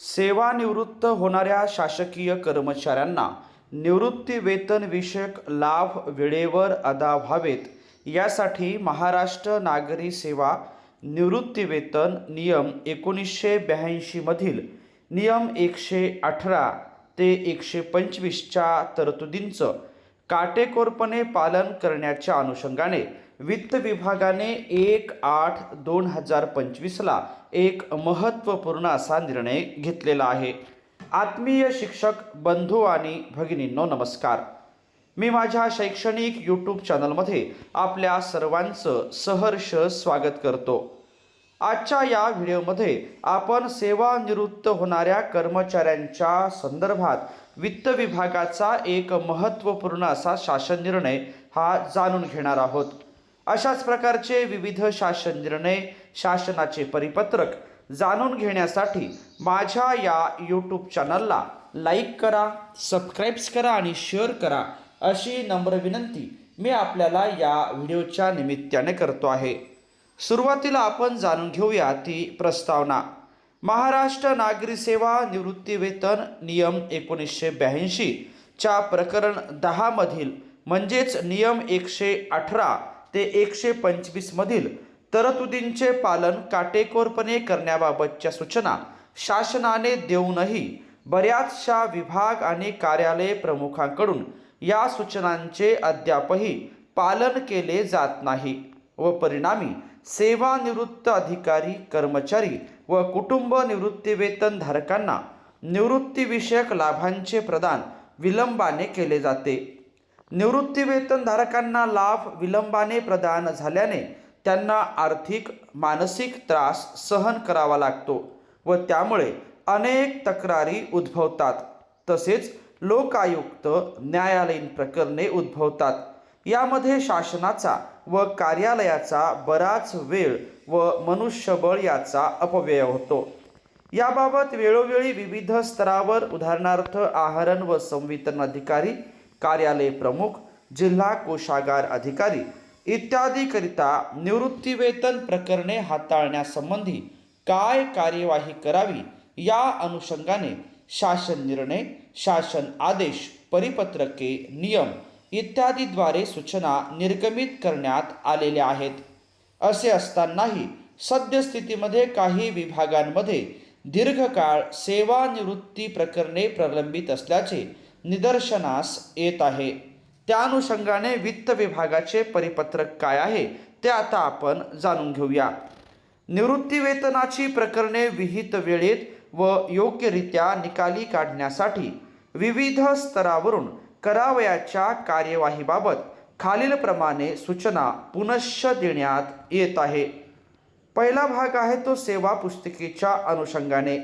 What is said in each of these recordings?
सेवानिवृत्त होणाऱ्या शासकीय कर्मचाऱ्यांना निवृत्ती वेतन विषयक लाभ वेळेवर अदा व्हावेत. यासाठी महाराष्ट्र नागरी सेवा निवृत्तीवेतन नियम एकोणीसशे ब्याऐंशीमधील नियम एकशे अठरा ते एकशे पंचवीसच्या तरतुदींचं काटेकोरपणे पालन करण्याच्या अनुषंगाने वित्त विभागाने एक आठ दोन हजार पंचवीसला एक महत्त्वपूर्ण असा निर्णय घेतलेला आहे. आत्मीय शिक्षक बंधू आणि भगिनींनो नमस्कार. मी माझ्या शैक्षणिक यूट्यूब चॅनलमध्ये आपल्या सर्वांचं सहर्ष स्वागत करतो. आजच्या या व्हिडिओमध्ये आपण सेवानिवृत्त होणाऱ्या कर्मचाऱ्यांच्या संदर्भात वित्त विभागाचा एक महत्त्वपूर्ण असा शासन निर्णय हा जाणून घेणार आहोत. अशाच प्रकारचे विविध शासन निर्णय शासनाचे परिपत्रक जाणून घेण्यासाठी माझ्या या यूट्यूब चॅनलला लाईक करा सबस्क्राईब्स करा आणि शेअर करा अशी नम्र विनंती मी आपल्याला या व्हिडिओच्या निमित्ताने करतो आहे. सुरुवातीला आपण जाणून घेऊया ती प्रस्तावना. महाराष्ट्र नागरी सेवा निवृत्तीवेतन नियम एकोणीसशे ब्याऐंशीच्या प्रकरण दहामधील म्हणजेच नियम एकशे अठरा ते एकशे पंचवीसमधील तरतुदींचे पालन काटेकोरपणे करण्याबाबतच्या सूचना शासनाने देऊनही बऱ्याचशा विभाग आणि कार्यालय प्रमुखांकडून या सूचनांचे अद्यापही पालन केले जात नाही व परिणामी सेवानिवृत्त अधिकारी कर्मचारी व कुटुंब निवृत्तीवेतनधारकांना निवृत्तीविषयक लाभांचे प्रदान विलंबाने केले जाते. निवृत्तीवेतनधारकांना लाभ विलंबाने प्रदान झाल्याने त्यांना आर्थिक मानसिक त्रास सहन करावा लागतो व त्यामुळे अनेक तक्रारी उद्भवतात. तसेच लोकायुक्त न्यायालयीन प्रकरणे उद्भवतात. यामध्ये शासनाचा व कार्यालयाचा बराच वेळ व मनुष्यबळ याचा अपव्यय होतो. याबाबत वेळोवेळी विविध स्तरावर उदाहरणार्थ आहरण व संवितरण अधिकारी कार्यालय प्रमुख जिल्हा कोषागार अधिकारी इत्यादीकरिता निवृत्तीवेतन प्रकरणे हाताळण्यासंबंधी काय कार्यवाही करावी या अनुषंगाने शासन निर्णय शासन आदेश परिपत्रके नियम इत्यादीद्वारे सूचना निर्गमित करण्यात आलेल्या आहेत. असे असतानाही सद्यस्थितीमध्ये काही विभागांमध्ये दीर्घकाळ सेवानिवृत्ती प्रकरणे प्रलंबित असल्याचे निदर्शनास येत आहे. त्या अनुषंगाने वित्त विभागाचे परिपत्रक काय आहे ते आता आपण जाणून घेऊया. निवृत्तीवेतनाची प्रकरणे विहित वेळेत व योग्यरित्या निकाली काढण्यासाठी विविध स्तरावरून करावयाच्या कार्यवाहीबाबत खालीलप्रमाणे सूचना पुनश्च देण्यात येत आहे. पहिला भाग आहे तो सेवा पुस्तिकेच्या अनुषंगाने.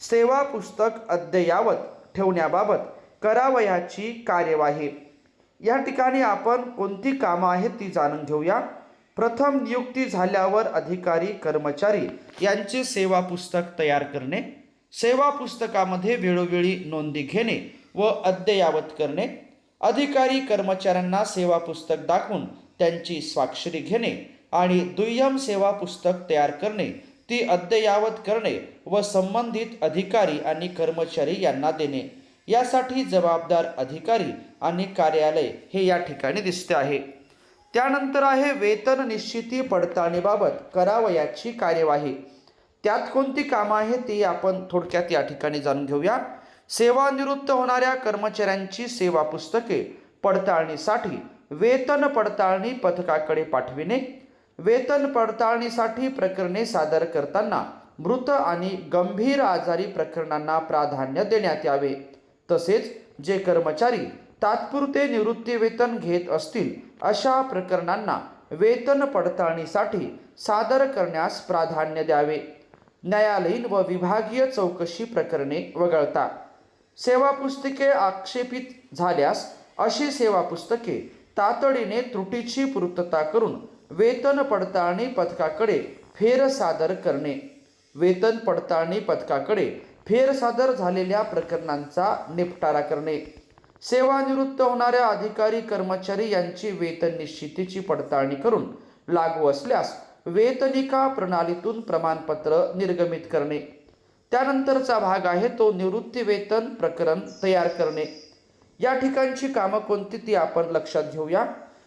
सेवा पुस्तक अद्ययावत ठेवण्याबाबत करावयाची कार्यवाही. या ठिकाणी आपण कोणती कामं आहेत ती जाणून घेऊया. प्रथम नियुक्ती झाल्यावर अधिकारी कर्मचारी यांचे सेवा पुस्तक तयार करणे सेवा पुस्तकामध्ये वेळोवेळी नोंदी घेणे व अद्ययावत करणे अधिकारी कर्मचाऱ्यांना सेवा पुस्तक दाखवून त्यांची स्वाक्षरी घेणे आणि दुय्यम सेवा पुस्तक तयार करणे ती अद्ययावत करणे व संबंधित अधिकारी आणि कर्मचारी यांना देणे. यासाठी जबाबदार अधिकारी आणि कार्यालय हे या ठिकाणी दिसते आहे. त्यानंतर आहे वेतन निश्चिती पडताळणीबाबत करावयाची कार्यवाही. त्यात कोणती कामं आहेत ती आपण थोडक्यात या ठिकाणी जाणून घेऊया. सेवानिवृत्त होणाऱ्या कर्मचाऱ्यांची सेवा पुस्तके पडताळणीसाठी वेतन पडताळणी पथकाकडे पाठविणे वेतन पडताळणीसाठी प्रकरणे सादर करताना मृत आणि गंभीर आजारी प्रकरणांना प्राधान्य देण्यात यावे. तसेच जे कर्मचारी तात्पुरते निवृत्ती वेतन घेत असतील अशा प्रकरणांना वेतन पडताळणीसाठी सादर करण्यास प्राधान्य द्यावे. न्यायालयीन व विभागीय चौकशी प्रकरणे वगळता. सेवा पुस्तके आक्षेपित झाल्यास अशी सेवा पुस्तके तातडीने त्रुटीची पूर्तता करून वेतन पडताळणी पथकाकडे फेर सादर करणे. वेतन पडताळणी पथकाकडे फेरसादर झालेल्या प्रकरणांचा निपटारा करणे. सेवानिवृत्त होणाऱ्या अधिकारी कर्मचारी यांची वेतन निश्चितीची पडताळणी करून लागू असल्यास वेतनिका प्रणालीतून प्रमाणपत्र निर्गमित करणे. त्यानंतरचा भाग आहे तो निवृत्ती वेतन प्रकरण तयार करणे. या ठिकाणची कामं कोणती ती आपण लक्षात घेऊया.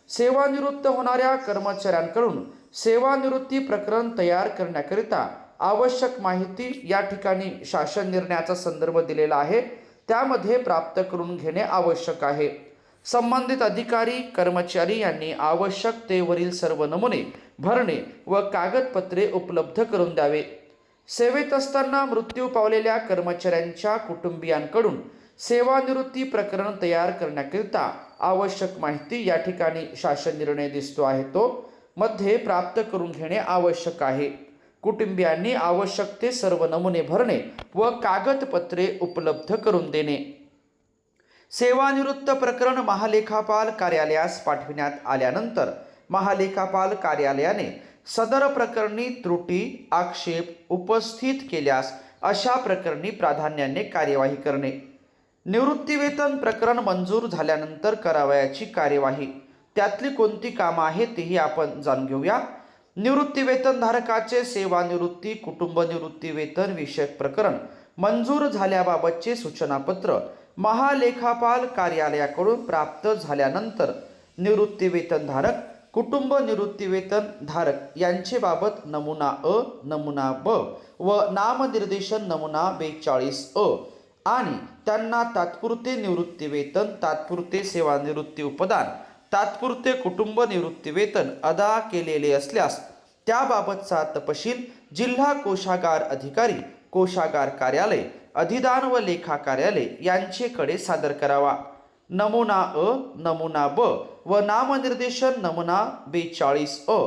सेवानिवृत्त होणाऱ्या कर्मचाऱ्यांकडून सेवानिवृत्ती प्रकरण तयार करण्याकरिता आवश्यक माहिती या ठिकाणी शासन निर्णयाचा संदर्भ दिलेला आहे. त्यामध्ये प्राप्त करून घेणे आवश्यक आहे. संबंधित अधिकारी कर्मचारी यांनी आवश्यकतेवरील सर्व नमुने भरणे व कागदपत्रे उपलब्ध करून द्यावे. सेवेत असताना मृत्यू पावलेल्या कर्मचाऱ्यांच्या कुटुंबियांकडून सेवानिवृत्ती प्रकरण तयार करण्याकरिता आवश्यक माहिती या ठिकाणी शासन निर्णय दिसतो आहे तो मध्ये प्राप्त करून घेणे आवश्यक आहे. कुटुंबियांनी आवश्यक ते सर्व नमुने भरणे व कागदपत्रे उपलब्ध करून देणे. सेवानिवृत्त प्रकरण महालेखापाल कार्यालयास पाठविण्यात आल्यानंतर महालेखापाल कार्यालयाने सदर प्रकरणी त्रुटी आक्षेप उपस्थित केल्यास अशा प्रकरणी प्राधान्याने कार्यवाही करणे. निवृत्तीवेतन प्रकरण मंजूर झाल्यानंतर करावयाची कार्यवाही. त्यातली कोणती कामं आहेत तेही आपण जाणून घेऊया. निवृत्तीवेतनधारकाचे सेवानिवृत्ती कुटुंब निवृत्ती वेतन विषयक प्रकरण मंजूर झाल्याबाबतचे सूचनापत्र महालेखापाल कार्यालयाकडून प्राप्त झाल्यानंतर निवृत्तीवेतनधारक कुटुंब निवृत्ती वेतन धारक यांचे बाबत नमुना अ नमुना ब व नामनिर्देशन नमुना बेचाळीस अ आणि त्यांना तात्पुरते निवृत्ती वेतन तात्पुरते सेवानिवृत्ती उपदान तात्पुरते कुटुंब निवृत्ती वेतन अदा केलेले असल्यास त्याबाबतचा तपशील जिल्हा कोशागार अधिकारी कोशागार कार्यालय अधिदान व लेखा कार्यालय यांचेकडे सादर करावा. नमुना अ नमुना ब व नामनिर्देशन नमुना बेचाळीस अ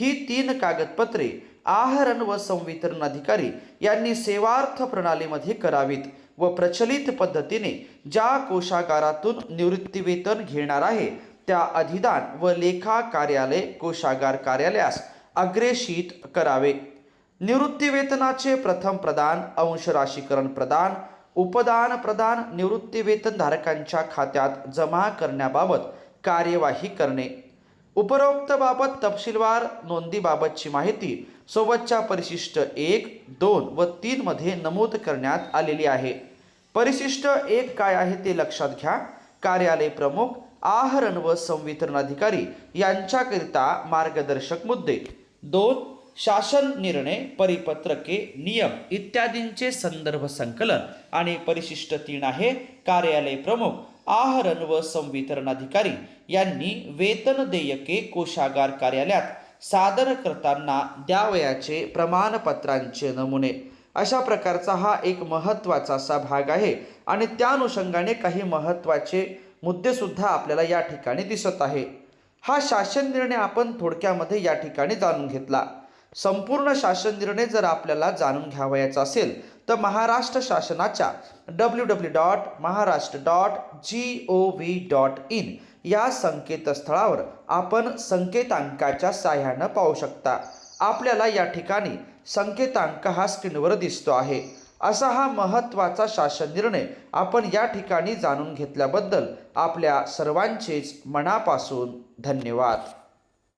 ही तीन कागदपत्रे आहरण व संवितरण अधिकारी यांनी सेवार्थ प्रणालीमध्ये करावीत व प्रचलित पद्धतीने ज्या कोशागारातून निवृत्तीवेतन घेणार आहे त्या अधिदान व लेखा कार्यालय कोशागार कार्यालयास अग्रेषित करावे. निवृत्तीवेतनाचे प्रथम प्रदान अंश राशीकरण प्रदान उपदान प्रदान निवृत्तीवेतनधारकांच्या धारकांच्या खात्यात जमा करण्याबाबत कार्यवाही करणे. उपरोक्त बाबत तपशीलवार नोंदीबाबतची माहिती सोबतच्या परिशिष्ट एक दोन व तीन मध्ये नमूद करण्यात आलेली आहे. परिशिष्ट एक काय आहे ते लक्षात घ्या. कार्यालय प्रमुख आहरण व संवितरण अधिकारी यांच्याकरिता मार्गदर्शक मुद्दे. दोन शासन निर्णय परिपत्रके नियम इत्यादींचे संदर्भ संकलन आणि परिशिष्ट तीन आहे. कार्यालय प्रमुख आहरण व संवितरण अधिकारी यांनी वेतन देयके कोशागार कार्यालयात सादर करताना द्यावयाचे प्रमाणपत्रांचे नमुने. अशा प्रकारचा हा एक महत्त्वाचा असा भाग आहे आणि त्या अनुषंगाने काही महत्त्वाचे मुद्देसुद्धा आपल्याला या ठिकाणी दिसत आहे. हा शासन निर्णय आपण थोडक्यामध्ये या ठिकाणी जाणून घेतला. संपूर्ण शासन निर्णय जर आपल्याला जाणून घ्यावयाचा असेल तर महाराष्ट्र शासनाच्या W W dot Maharashtra dot G O V dot in या संकेतस्थळावर आपण संकेतांकाच्या साह्यानं पाहू शकता. आपल्याला या ठिकाणी संकेतांक हा स्क्रीनवर दिसतो आहे. असा हा महत्त्वाचा शासन निर्णय आपण या ठिकाणी जाणून घेतल्याबद्दल आपल्या सर्वांचेच मनापासून धन्यवाद.